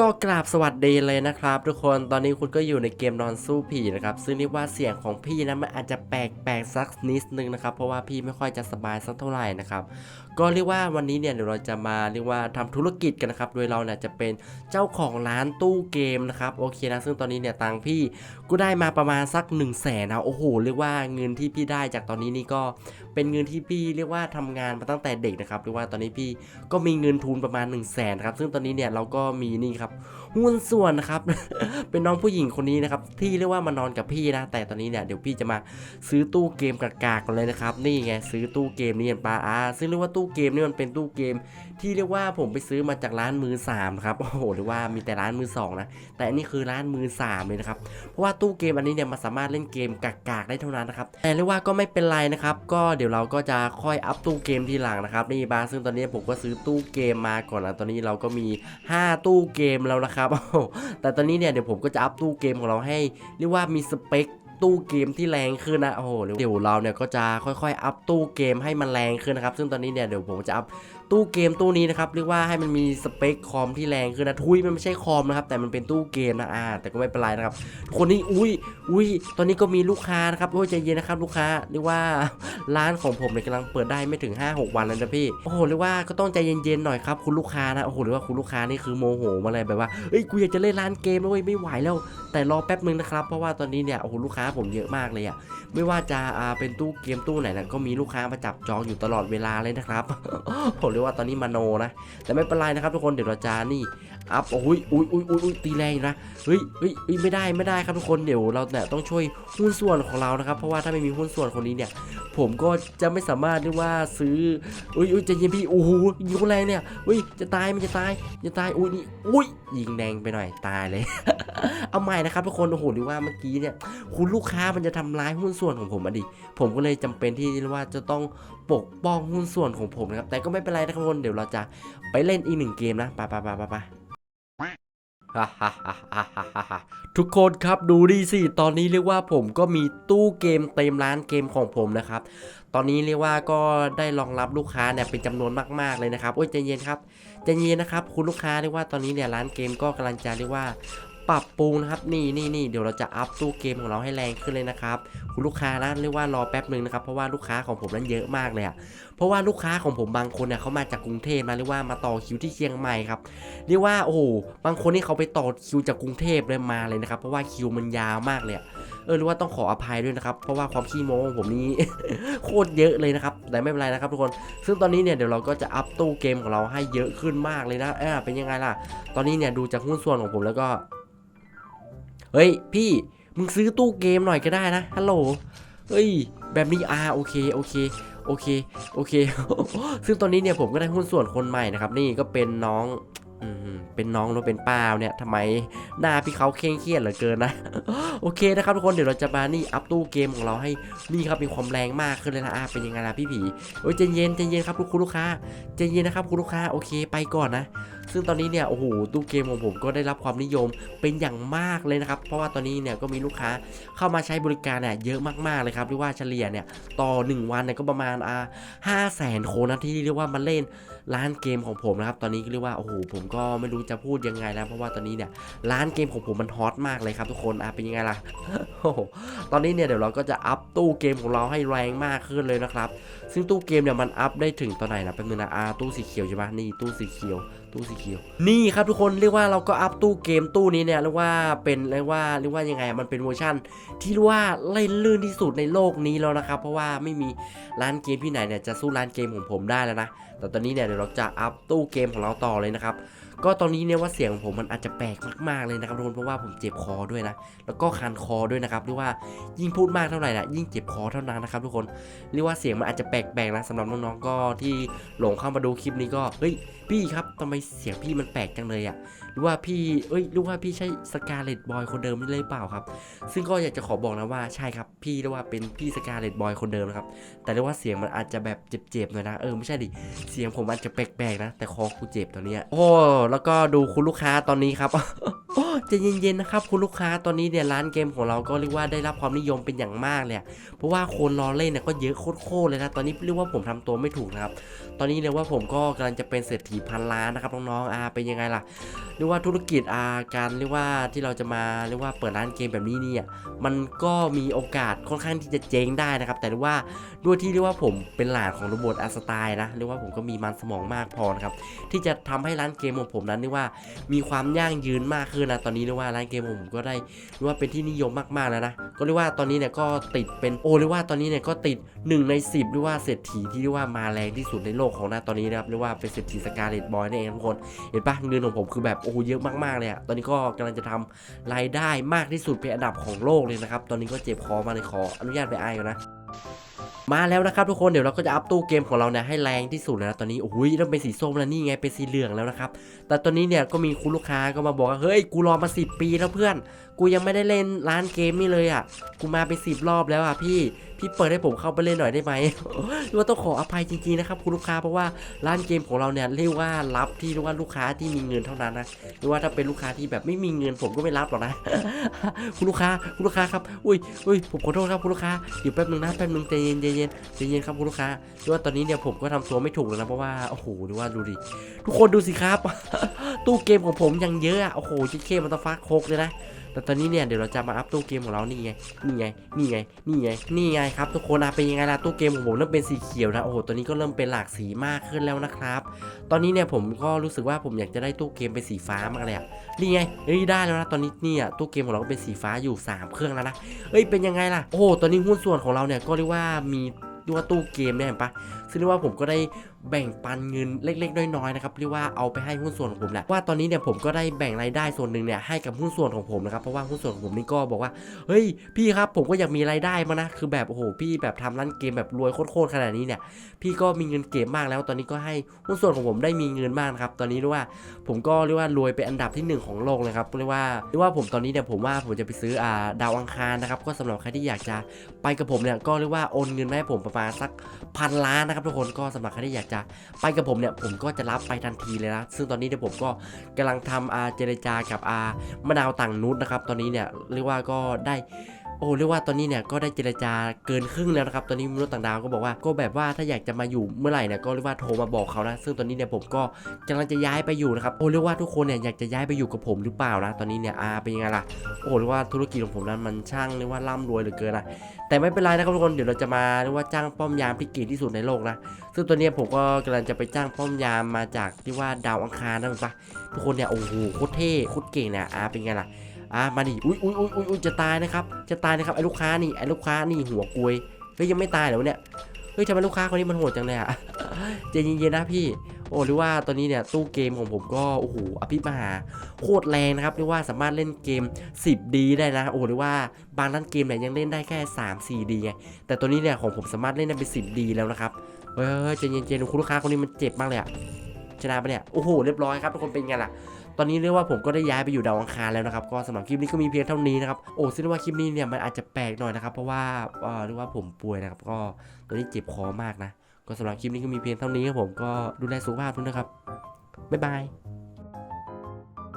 ก็กราบสวัสดีเลยนะครับทุกคนตอนนี้คุณก็อยู่ในเกมนอนสู้ผีนะครับซึ่งเรียกว่าเสียงของพี่นะมันอาจจะแปลกแปลกๆสักนิดนึงนะครับเพราะว่าพี่ไม่ค่อยจะสบายสักเท่าไหร่นะครับก็เรียกว่าวันนี้เนี่ยเดี๋ยวเราจะมาเรียกว่าทำธุรกิจกันนะครับโดยเราเนี่ยจะเป็นเจ้าของร้านตู้เกมนะครับโอเคนะซึ่งตอนนี้เนี่ยตังค์พี่ก็ได้มาประมาณสัก1นึ่งแสนนะโอ้โหเรียกว่าเงินที่พี่ได้จากตอนนี้นี่ก็เป็นเงินที่พี่เรียกว่าทำงานมาตั้งแต่เด็กนะครับเรียกว่าตอนนี้พี่ก็มีเงินทุนประมาณ1นึ่งแสนครับซึ่งตอนนี้เนี่ยเราก็มีนี่ครับนะครับ หุ้นส่วนนะครับ เป็นน้องผู้หญิงคนนี้นะครับ ที่เรียกว่ามานอนกับพี่นะ แต่ตอนนี้เนี่ยเดี๋ยวพี่จะมาซื้อตู้เกมกากๆกันเลยนะครับ นี่ไงซื้อตู้เกมนี่เห็นปะอ่าซึ่งเรียกว่าตู้เกมนี่มันเป็นตู้เกม ที่เรียกว่าผมไปซื้อมาจากร้านมือสามครับโอ้โหหรือว่ามีแต่ร้านมือสองนะแต่อันนี้คือร้านมือสามเลยนะครับเพราะว่าตู้เกมอันนี้เนี่ยมันสามารถเล่นเกมกากๆได้เท่านั้นนะครับแต่เรียกว่าก็ไม่เป็นไรนะครับ ก็เดี๋ยวเราก็จะค่อยอัพตู้เกมทีหลังนะครับนี่บาซึ่งตอนนี้ผมก็ซื้อตู้เกมมาก่อนนะตอนนี้เราก็มี 5 ตู้เกมแล้วนะครับแต่ตอนนี้เนี่ยเดี๋ยวผมก็จะอัพตู้เกมของเราให้เรียกว่ามีสเปคตู้เกมที่แรงขึ้นนะโอ้โหเดี๋ยวเราเนี่ยก็จะค่อยๆ อัพตู้เกมให้มันแรงขึ้นนะครับ ซึ่งตอนนี้เนี่ยเดี๋ยวผมจะอัพตู้เกมตู้นี้นะครับเรียกว่าให้มันมีสเปคคอมที่แรงขึ้นนะทุยมันไม่ใช่คอมนะครับแต่มันเป็นตู้เกมนะอ่าแต่ก็ไม่เป็นไรนะครับคนนี่อุ้ยอุ้ยตอนนี้ก็มีลูกค้านะครับโอ้ยใจเย็นนะครับลูกค้าเรียกว่าร้านของผมเนี่ยกำลังเปิดได้ไม่ถึง 5-6 วันแล้วนะพี่โอ้โหเรียกว่าก็ต้องใจเย็นๆหน่อยครับคุณลูกค้านะโอ้โหเรียกว่าคุณลูกค้านี่คือโมโหมาเลยแบบว่าเอ้ยกูอยากจะเล่นร้านเกมแล้วเว้ยไม่ไหวแล้วแต่รอแป๊บนึงนะครับเพราะว่าตอนนี้เนี่ยโอ้โหลูกค้าผมเยอะมากเลยอะไม่ว่าจะอ่าเป็นตู้เกมตู้ไหนนะก็มีลูกค้ามาจับจองอยู่ตลอดเวลาเลยนะครับผมเรียกว่าตอนนี้มโนนะ แต่ไม่เป็นไรนะครับทุกคนเดี๋ยวเราจะนี่อัพโอ้ยอุ้ยอุ้ยอุ้ยอุ้ยตีแรงนะเฮ้ยเฮ้ยเฮ้ยไม่ได้ไม่ได้ครับทุกคนเดี๋ยวเราเนี่ยต้องช่วยหุ้นส่วนของเรานะครับเพราะว่าถ้าไม่มีหุ้นส่วนคนนี้เนี่ย ผมก็จะไม่สามารถเรียกว่าซื้ออุ้ยอุ้ยจะยิงพี่โอ้โหยิงแรงเนี่ยอุ้ยจะตายมันจะตายจะตายอุ้ยนี่อุ้ยยิงแดงไปหน่อยตายเลย เอาใหม่นะครับทุกคนโอ้โหหรือว่าเมื่อกี้เนี่ย คุณลูกค้ามันจะทำร้ายหุ้นส่วนของผมอดิผมก็เลยจำเป็นที่ว่าจะต้องปกป้องหุ้นส่วนของผมนะครับแต่ก็ไม่เป็นไรนะครับทุกคนเดี๋ยวเราจะไปเล่นอีกหนึ่งเกมนะไปไปไปไปไปทุกคนครับดูดิสิ ตอนนี้เรียกว่าผมก็มีตู้เกมเต็มร้านเกมของผมนะครับ ตอนนี้เรียกว่าก็ได้รองรับลูกค้าเนี่ยเป็นจำนวนมากๆเลยนะครับ โอ้ยใจเย็นครับใจเย็นนะครับ คุณลูกค้าเรียกว่าตอนนี้เนี่ยร้านเกมก็กำลังจะเรียกว่าปรับปรุงนะครับนี่นี่นี่เดี๋ยวเราจะอัพตู้เกมของเราให้แรงขึ้นเลยนะครับคุณลูกค้านะเรียกว่ารอแป๊บหนึ่งนะครับเพราะว่าลูกค้าของผมนั้นเยอะมากเลยอะ เพราะว่าลูกค้าของผมบางคนเนี่ยเขามาจากกรุงเทพนะเรียกว่ามาต่อคิวที่เชียงใหม่ครับเรียกว่าโอ้โหบางคนนี่เขาไปต่อคิวจากกรุงเทพเลยมาเลยนะครับ เพราะว่าคิวมันยาวมากเลยเออหรือว่าต้องขออภัยด้วยนะครับ เพราะว่าความขี้โม้ของผมนี้โคตรเยอะเลยนะครับ แต่ไม่เป็นไรนะครับทุกคน ซึ่งตอนนี้เนี่ยเดี๋ยวเราก็จะอัพตู้เกมของเราให้เยอะขึ้นมากเลยนะเออเป็นยังไงล่ะ ตอนนี้เนี่ยดูจากหุ้นส่วนของผมแล้วก็ เฮ้ย พี่มึงซื้อตู้เกมหน่อยก็ได้นะฮัลโหลเฮ้ยแบบนี้อ่าโอเคโอเค โอเค โอเค ซึ่งตอนนี้เนี่ยผมก็ได้หุ้นส่วนคนใหม่นะครับ นี่ก็เป็นน้อง เป็นน้องหรือเป็นป้าเนี่ยทำไมหน้าพี่เขาเคร่งเครียดเหลือเกินนะ โอเคนะครับทุกคนเดี๋ยวเราจะมานี่อัพตู้เกมของเราให้นี่ครับมีความแรงมากขึ้นเลยนะอาเป็นยังไงล่ะพี่ผีโอ้ยใจเย็นใจเย็นครับคุณลูกค้าใจเย็นนะครับคุณลูกค้าโอเคไปก่อนนะ ซึ่งตอนนี้เนี่ยโอ้โหตู้เกมของผมก็ได้รับความนิยมเป็นอย่างมากเลยนะครับ เพราะว่าตอนนี้เนี่ยก็มีลูกค้าเข้ามาใช้บริการเนี่ยเยอะมากๆเลยครับเรียกว่าเฉลี่ยเนี่ยต่อ 1 วันเนี่ยก็ประมาณอ่าห้าแสนคนนะที่เรียกว่ามาเล่น ร้านเกมของผมนะครับ ตอนนี้ก็เรียกว่าโอ้โหผมก็ไม่รู้จะพูดยังไงแล้วเพราะว่าตอนนี้เนี่ยร้านเกมของผมมันฮอตมากเลยครับทุกคนอะเป็นยังไงล่ะโอ้โหตอนนี้เนี่ยเดี๋ยวเราก็จะอัพตู้เกมของเราให้แรงมากขึ้นเลยนะครับ ซึ่งตู้เกมเนี่ยมันอัพได้ถึงตอนไหนนะแป๊บนึงนะอาตู้สีเขียวใช่ปะนี่ตู้สีเขียวตู้สีเขียวนี่ครับทุกคนเรียกว่าเราก็อัพตู้เกมตู้นี้เนี่ยเรียกว่าเป็นเรียกว่าเรียกว่ายังไงมันเป็นเวอร์ชั่น ที่เรียกว่าเล่นลื่นที่สุดในโลกนี้แล้วนะครับ เพราะว่าไม่มีร้านเกมที่ไหนเนี่ยจะสู้ร้านเกมของผมได้แล้วนะแต่ตอนนี้เนี่ยเดี๋ยวเราจะอัพตู้เกมของเราต่อเลยนะครับก็ตอนนี้เนี่ยว่าเสียงของผมมันอาจจะแปลกมากๆเลยนะครับทุกคนเพราะว่าผมเจ็บคอด้วยนะแล้วก็คันคอด้วยนะครับเรียกว่ายิ่งพูดมากเท่าไหร่นะยิ่งเจ็บคอเท่านั้นนะครับทุกคนเรียกว่าเสียงมันอาจจะแปลกๆนะสำหรับน้องๆก็ที่หลงเข้ามาดูคลิปนี้ก็เฮ้ยพี่ครับทำไมเสียงพี่มันแปลกจังเลยอะ รือว่าพี่เอ้ยหรือว่าพี่ใช่สกาเลตบอยคนเดิมนี่เลยเปล่าครับ ซึ่งก็อยากจะขอบอกนะว่าใช่ครับพี่เรียกว่าเป็นพี่สกาเลตบอยคนเดิมนะครับแต่เรียกว่าเสียงมันอาจจะแบบเจ็บๆหน่อยนะเออไม่ใช่ดิเสียงผมอาจจะแปลกๆนะ แต่คอกูเจ็บตอนเนี้ยโอ้แล้วก็ดูคุณลูกค้าตอนนี้ครับโอ้จะเย็นๆนะครับคุณลูกค้าตอนนี้เนี่ยร้านเกมของเราก็เรียกว่าได้รับความนิยมเป็นอย่างมากเลยเพราะว่าคนรอเล่นเนี่ยก็เยอะโคตรๆเลยนะตอนนี้เรียกว่าผมทำตัวไม่ถูกนะครับตอนนี้เรียกว่าผมก็กำลังจะเป็นเศรษฐีพันล้านนะครับน้องๆอาเป็นยังไงล่ะเยกว่าธุรกิจอาการเรียกว่าที่เราจะมาเรียกว่าเปิดร้านเกมแบบนี้เนี่ยมันก็มีโอกาสค่อนข้างที่จะเจ๊งได้นะครับ แต่เรียกว่าด้วยที่เรียกว่าผมเป็นหลานของโรบอทอาสไตล์นะเรียกว่าผมก็มีมันสมองมากพอนะครับที่จะทำให้ร้านเกมของผมนั้นเรียกว่ามีความยั่งยืนมากขึ้นนะตอนนี้เรียกว่าร้านเกมของผมก็ได้เรียกว่าเป็นที่นิยมมากๆแล้วนะ ก็เรียกว่าตอนนี้เนี่ยก็ติดเป็นโอเรียกว่าตอนนี้เนี่ยก็ติด 1 ใน 10เรียกว่าเศรษฐีที่เรียกว่ามาแรงที่สุดในโลกของหน้าตอนนี้นะครับเรียกว่าเป็นเศรษฐีสกาเลตบอยนี่เองทุกคนเห็นปะเงินของผมคือแบบโอ้โหเยอะมากๆเลยอะตอนนี้ก็กำลังจะทำรายได้มากที่สุดเป็นอันดับของโลกเลยนะครับตอนนี้ก็เจ็บคอมาเลยขออนุญาตไปไอก่อนนะ มาแล้วนะครับทุกคนเดี๋ยวเราก็จะอัพตู้เกมของเราเนี่ยให้แรงที่สุดแล้วนะตอนนี้โอ้ยเริ่มเป็นสีส้มแล้วนี่ไงเป็นสีเหลืองแล้วนะครับแต่ตอนนี้เนี่ยก็มีคุณลูกค้าก็มาบอกว่าเฮ้ยกูรอมาสิปีแล้วเพื่อน กูยังไม่ได้เล่นร้านเกมนี่เลยอะกูมาไปสิบรอบแล้วอะพี่พี่เปิดให้ผมเข้าไปเล่นหน่อยได้ไหมหรือว่าต้องขออภัยจริงๆนะครับคุณลูกค้าเพราะว่าร้านเกมของเราเนี่ยเรียกว่ารับที่เรียกว่าลูกค้าที่มีเงินเท่านั้นนะหรือว่าถ้าเป็นลูกค้าที่แบบไม่มีเงินผมก็ไม่รับหรอกนะคุณลูกค้าคุณลูกค้าครับอุ้ยอุ้ยผมขอโทษครับคุณลูกค้าเดี๋ยวแป๊บนึงนะแป๊บนึงใจเย็นใจเย็นใจเย็นครับคุณลูกค้าหรือว่าตอนนี้เนี่ยผมก็ทำตัวไม่ถูกเลยนะเพราะว่าโอ้โหหรือว่าดูดิทุกคนดูสิครับ ตู้เกมของผมยังเยอะอะโอ้โหชิคเคมันต้องฟักโคกเลยนะ แต่ตอนนี้เนี่ยเดี๋ยวเราจะมาอัพตู้เกมของเรานี่ไงนี่ไงนี่ไงนี่ไงนี่ไงครับทุกคนอะเป็นยังไงล่ะตู้เกมของผมเริ่มเป็นสีเขียวนะโอ้โหตอนนี้ก็เริ่มเป็นหลากสีมากขึ้นแล้วนะครับ ตอนนี้เนี่ยผมก็รู้สึกว่าผมอยากจะได้ตู้เกมเป็นสีฟ้ามากเลยอะนี่ไงเฮ้ยได้แล้วนะตอนนี้เนี่ยตู้เกมของเราก็เป็นสีฟ้าอยู่ 3 เครื่องแล้วนะเฮ้ยเป็นยังไงล่ะโอ้โหตอนนี้หุ้นส่วนของเราเนี่ยก็เรียกว่ามีเรียกว่าตู้เกมเนี่ยเห็นปะซึ่งเรียกว่าผมก็ได้ แบ่งปันเงินเล็กๆน้อยๆนะครับเรียกว่าเอาไปให้หุ้นส่วนของผมแหละว่าตอนนี้เนี่ยผมก็ได้แบ่งรายได้ส่วนหนึ่งเนี่ยให้กับหุ้นส่วนของผมนะครับเพราะว่าหุ้นส่วนของผมนี่ก็บอกว่าเฮ้ยพี่ครับผมก็อยากมีรายได้มานะคือแบบโอ้โหพี่แบบทำร้านเกมแบบรวยโคตรๆขนาดนี้เนี่ยพี่ก็มีเงินเก็บมากแล้ว ตอนนี้ก็ให้หุ้นส่วนของผมได้มีเงินมากนะครับตอนนี้เรียกว่าผมก็เรียกว่ารวยเป็นอันดับที่หนึ่งของโลกเลยครับเรียกว่าเรียกว่าผมตอนนี้เนี่ยผมว่าผมจะไปซื้ออ่าดาวอังคารนะครับก็สำหรับใครที่อยากจะไปกับผมเนี่ยก็เรียกว่าโอนเงินมาให้ผมประมาณสักพันล้านนะครับทุกคนก็สำหรับใครที่อยากจะไปกับผมเนี่ยผมก็จะรับไปทันทีเลยนะ ซึ่งตอนนี้เนี่ยผมก็กำลังทำอาเจรจากับอามะนาวต่างนุชนะครับ ตอนนี้เนี่ยเรียกว่าก็ได้ โอ้เรียกว่าตอนนี้เนี่ยก็ได้เจรจาเกินครึ่งแล้วนะครับตอนนี้มนุษย์ต่างดาวก็บอกว่าก็แบบว่าถ้าอยากจะมาอยู่เมื่อไหร่เนี่ยก็เรียกว่าโทรมาบอกเขานะซึ่งตอนนี้เนี่ยผมก็กำลังจะย้ายไปอยู่นะครับโอ้เรียกว่าทุกคนเนี่ยอยากจะย้ายไปอยู่กับผมหรือเปล่านะตอนนี้เนี่ยอาเป็นยังไงล่ะโอ้เรียกว่าธุรกิจของผมนั้นมันช่างเรียกว่าร่ำรวยเหลือเกินนะแต่ไม่เป็นไรนะครับทุกคนเดี๋ยวเราจะมาเรียกว่าจ้างป้อมยามที่เก่งที่สุดในโลกนะซึ่งตัวนี้ผมก็กำลังจะไปจ้างป้อมยามมาจากที่ว่าดาวอังคารนะเห็นปะทุกคนเนี่ยโอ้โหโคตรเท่โคตรเก่งเนี่ยอาเป็นไงล่ะ อะมาดิอุ้ยอุ้ยอุ้ยอุ้ยจะตายนะครับ จะตายนะครับไอ้ลูกค้านี่ไอ้ลูกค้านี่หัวกลวยเฮ้ยยังไม่ตายเหรอเนี่ยเฮ้ยทำไมลูกค้าคนนี้มันโหดจังเลยอะใจเย็นๆนะพี่ โอ้หรือว่าตอนนี้เนี่ยตู้เกมของผมก็โอ้โหอภิมหาโคตรแรงนะครับเรียกว่าสามารถเล่นเกม 10D ได้นะโอ้หรือว่าบางร้านเกมเนี่ยยังเล่นได้แค่ 3 4D ไงแต่ตัวนี้เนี่ยของผมสามารถเล่นได้เป็น 10D แล้วนะครับเฮ้ยเฮ้ยใจเย็นๆคุณลูกค้าคนนี้มันเจ็บมากเลยอะชนะปะเนี่ยโอ้โหเรียบร้อยครับทุกคนเป็นไงล่ะ ตอนนี้เรียกว่าผมก็ได้ย้ายไปอยู่ดาวอังคารแล้วนะครับ ก็สำหรับคลิปนี้ก็มีเพียงเท่านี้นะครับ โอ้ซึ่งว่าคลิปนี้เนี่ยมันอาจจะแปลกหน่อยนะครับ เพราะว่าเอ่อเรียกว่าผมป่วยนะครับ ก็ตอนนี้เจ็บคอมากนะ ก็สำหรับคลิปนี้ก็มีเพียงเท่านี้ครับผม ก็ดูแลสุขภาพด้วยนะครับ บ๊ายบาย